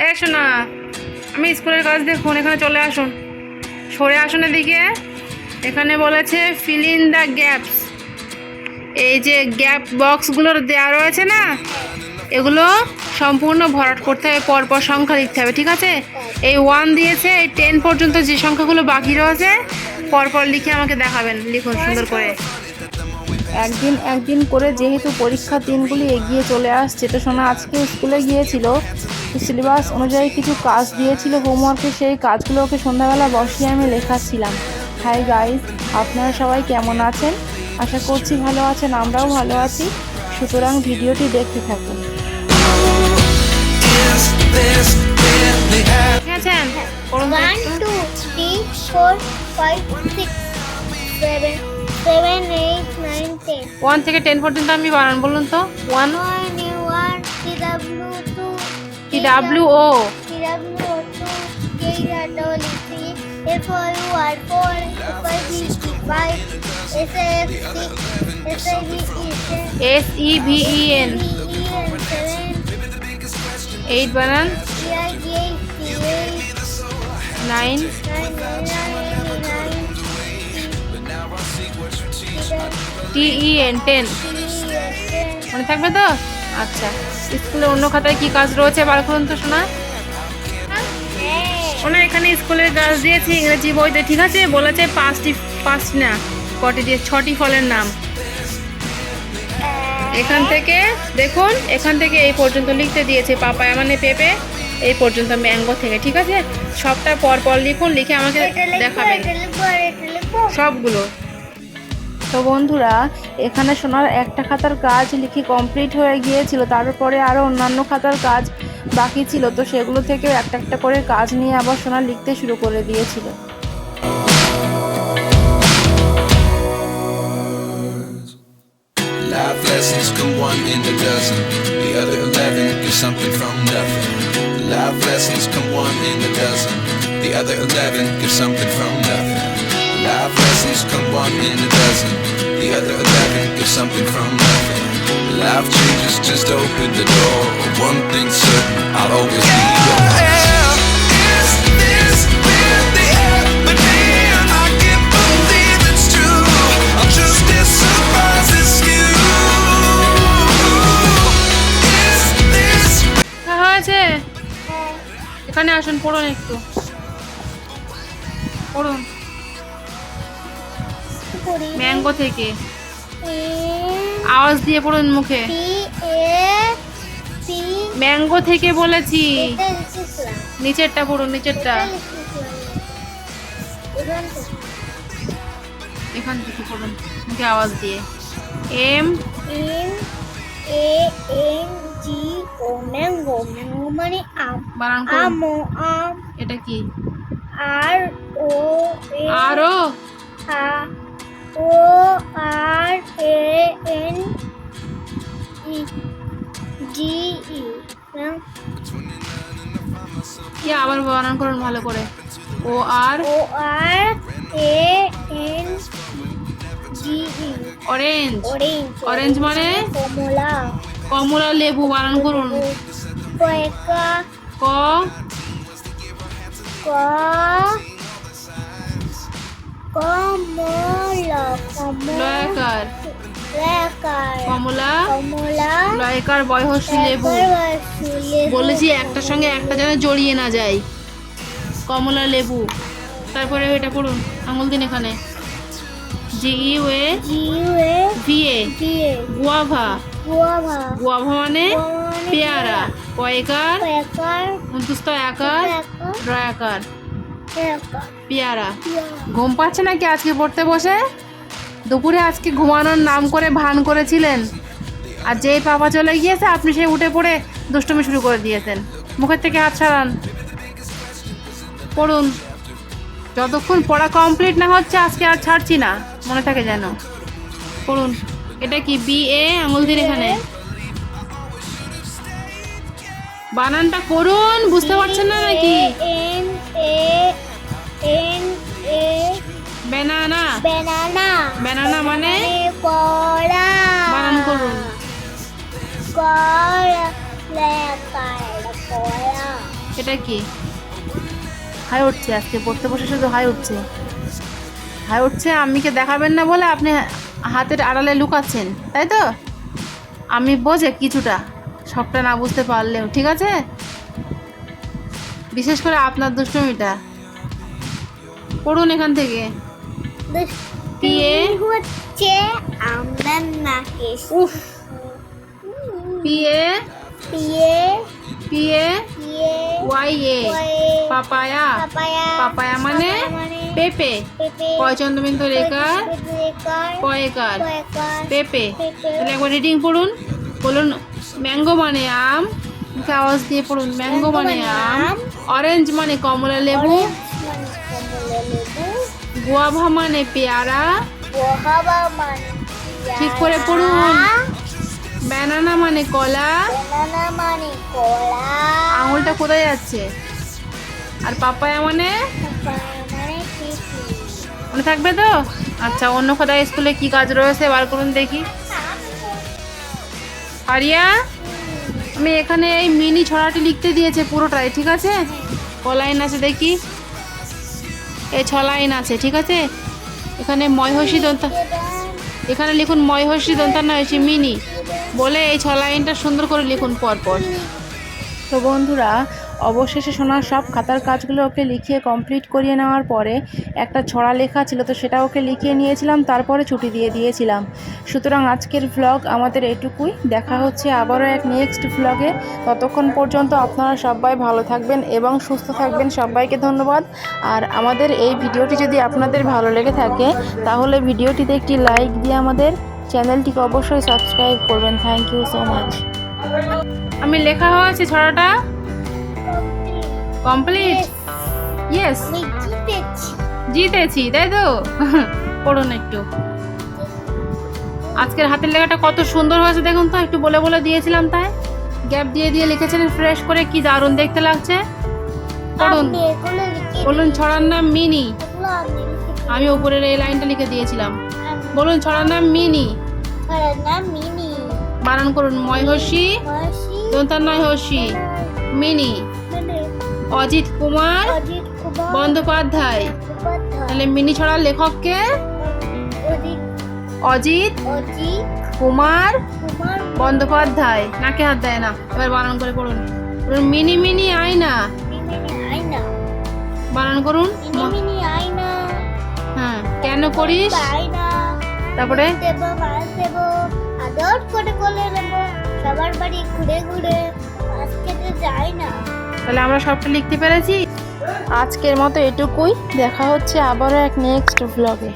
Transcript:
এ, শোনা। আমি স্কুলের কাজ দেখুন এখানে চলে আসুন। সরে আসুন এদিকে। এখানে বলেছে ফিল ইন দ্য গ্যাপস এই যে গ্যাপ বক্সগুলোর দেওয়া রয়েছে না, এগুলো সম্পূর্ণ ভরাট করতে হবে, পরপর সংখ্যা লিখতে হবে, ঠিক আছে? এই ওয়ান দিয়েছে, এই টেন পর্যন্ত যে সংখ্যাগুলো বাকি রয়েছে, পরপর লিখে আমাকে দেখাবেন, লিখুন সুন্দর করে। একদিন একদিন করে যেহেতু পরীক্ষার দিনগুলি এগিয়ে চলে আসছে, তো শোনা আজকে স্কুলে গিয়েছিল সিলেবাস অনুযায়ী কিছু কাজ দিয়েছিল হোমওয়ার্কে সেই কাজগুলো ওকে সন্ধ্যাবেলা বসিয়ে আমি লেখাচ্ছিলাম হাই গাইজ আপনারা সবাই কেমন আছেন? আশা করছি ভালো আছেন আমরাও ভালো আছি। সুতরাং ভিডিওটি দেখতে থাকুন। ঠিক আছেন? করুন তো One, two, three, four, five, six, seven, seven, eight, nine, ten. One থেকে টেন পর্যন্ত আমি বানান বলুন তো। One One, one, TW two, কি W O two, K double E three, A for U, R four, A for B, E five, S A F six, S I V E S E V E N E eight বানান nine T E N ten মনে থাকবে তো আচ্ছা স্কুলে অন্য খাতায় কি কাজ রয়েছে? বার করুন তো শোনা ওনা এখানে স্কুলের কাজ দিয়েছি ইংরেজি বইতে। ঠিক আছে বলেছে পাঁচটি পাঁচটি না কটি দিয়ে ছটি ফলের নাম। এখান থেকে দেখুন এখান থেকে এই পর্যন্ত লিখতে দিয়েছে পাপায়া মানে পেঁপে এই পর্যন্ত ম্যাঙ্গো থেকে ঠিক আছে? সবটা পর পর লিখুন লিখে আমাকে দেখাবেন। সবগুলো। তো বন্ধুরা এখানে সোনার একটা খাতার কাজ লিখে কমপ্লিট হয়ে গিয়েছিল তারপরে আরও অন্যান্য খাতার কাজ বাকি ছিল তো সেগুলো থেকেও একটা একটা করে কাজ নিয়ে আবার সোনা লিখতে শুরু করে দিয়েছিল Life lessons come one in a dozen. The other eleven get something from nothing. Life lessons come one in a dozen. The other eleven get something from nothing. Life lessons come one in a dozen. The other eleven get something from nothing. Life changes, just open the door. One thing's certain, I'll always be yours. Is this really happening? I can't believe it's true. I'm just as surprised as you. Is this হ্যাঁ, হয়েছে এখানে আসুন পড়ুন একটু পড়ুন mango থেকে। আওয়াজ দিয়ে পড়ুন মুখে। ম্যাঙ্গো থেকে বলেছি। নিচেরটা পড়ুন নিচেরটা। এখান থেকে। পড়ুন মুখে আওয়াজ দিয়ে। M. M A N G O mango. Mango মানে আম। আম ও আম এটা কি? আর ও আরও আ ও আর এ এন ই জি ই কি আবার বানান করুন ভালো করে। O R O R A N G E orange orange orange মানে? কমলা। কমলা লেবু বানান করুন। কয়েকা ক ক কমলা। লয়কার কমলা। লয়কার বয়সী লেবু। বলেছি একটার সঙ্গে একটা যেন জড়িয়ে না যায়। কমলা লেবু। তারপরে এটা পড়ুন আঙুল দিন এখানে। জি ইউ এ জিওয়ে এ দিয়ে গুয়াভা গুয়াভা গুয়াভা মানে পেয়ারা। কয়েকার। পেকার অন্তুস্ত একার। ড্রয়াকার। পেয়ারা। ঘুম পাচ্ছে নাকি আজকে পড়তে বসে? দুপুরে আজকে ঘুমানোর নাম করে ভান করেছিলেন। আর যেই পাপা চলে গিয়েছে, আপনি সেই উঠে পড়ে দুষ্টুমি শুরু করে দিয়েছেন। মুখের থেকে হাত ছাড়ান পড়ুন। যতক্ষণ পড়া কমপ্লিট না হচ্ছে, আজকে আর ছাড়ছি না। মনে থাকে যেন। পড়ুন। এটা কি বি এ আঙুল দিন এখানে? বানানটা করুন, বুঝতে পারছেন না নাকি? বেনানা বেনানা বেনানা মানে? কলা. বানান করুন। কলা এটা কি? হাই উঠছে আজকে পড়তে বসে শুধু হাই উঠছে। হাই উঠছে আম্মিকে দেখাবেন না বলে আপনি হাতের আড়ালে লুকাচ্ছেন তাই তো? আমি বোঝে কিছুটা সবটা না বুঝতে পারলেও ঠিক আছে? বিশেষ করে আপনার দুষ্টমিটা। পড়ুন এখান থেকে। পিএ হচ্ছে আমরা নাকে উফ। P A? P A P A? Y A papaya? Papaya. Papaya মানে? পেপে। কয় চন্দ্রবিন্দু রেখার? পয়েকার পেপে। তাহলে একবার রিডিং পড়ুন। বলুন ম্যাঙ্গো মানে আম? আওয়াজ দিয়ে পড়ুন ম্যাঙ্গো মানে আম? অরেঞ্জ মানে কমলা লেবু? গুয়াভা মানে পেয়ারা? ঠিক করে পড়ুন। ব্যানানা মানে কলা? মানে আঙুলটা কোথায় যাচ্ছে? আর পাপায়া মানে? মানে মনে থাকবে তো? আচ্ছা অন্য কোথায় স্কুলে কি কাজ রয়েছে? বার করুন দেখি। আরিয়া আমি এখানে এই মিনি ছড়াটি লিখতে দিয়েছে পুরোটাই ঠিক আছে? ক লাইন আছে দেখি। এই ছ লাইন আছে, ঠিক আছে? এখানে ময়হসী দন্তা, এখানে লিখুন ময়হসী না হয়েছে মিনি। বলে এই ছ লাইনটা সুন্দর করে লিখুন পরপর। তো বন্ধুরা অবশেষে সোনার সব খাতার কাজগুলো ওকে লিখিয়ে কমপ্লিট করিয়ে নেওয়ার পরে একটা ছড়া লেখা ছিল তো সেটা ওকে লিখিয়ে নিয়েছিলাম, তারপরে ছুটি দিয়ে দিয়েছিলাম। সুতরাং আজকের ভ্লগ আমাদের এটুকুই। দেখা হচ্ছে আবারও এক নেক্সট ভ্লগে ততক্ষণ পর্যন্ত আপনারা সবাই ভালো থাকবেন এবং সুস্থ থাকবেন। সবাইকে ধন্যবাদ। আর আমাদের এই ভিডিওটি যদি আপনাদের ভালো লেগে থাকে, তাহলে ভিডিওটিতে একটি লাইক দিয়ে আমাদের চ্যানেলটিকে অবশ্যই সাবস্ক্রাইব করবেন। থ্যাংক ইউ সো মাচ আমি লেখা হয়েছে ছড়াটা। কমপ্লিট ইয়েস জিতেছি। জিতেছি তাই তো? পড়ুন একটু। আজকের হাতের লেখাটা কত সুন্দর হয়েছে দেখুন তো একটু বলে বলে দিয়েছিলাম তাই। গ্যাপ দিয়ে দিয়ে লিখেছেন ফ্রেশ করে কি দারুণ দেখতে লাগছে। পড়ুন। বলুন ছড়ার নাম মিনি। আমি উপরের এই লাইনটা লিখে দিয়েছিলাম। বলুন ছড়ার নাম মিনি। মিনি। বানান করুন ময়হসী। মাসি দন্তান্নয় হসি। মিনি মানে। অজিত কুমার বন্দ্যোপাধ্যায়। তাহলে মিনি ছড়ার লেখককে? অজিত কুমার বন্দ্যোপাধ্যায়। নাকে হাত দেয় না এবার বানান করে পড়ুন। মিনি মিনি আয়না। বানান করুন। মিনি মিনি হ্যাঁ কেন করিস? তারপরে? আদর করে কোলে নেব। সবার বাড়ি ঘুরে ঘুরে। না। তাহলে আমরা সবটা লিখতে পেরেছি? আজকের মতো এটুকুই। দেখা হচ্ছে আবারও এক নেক্সট ভ্লগে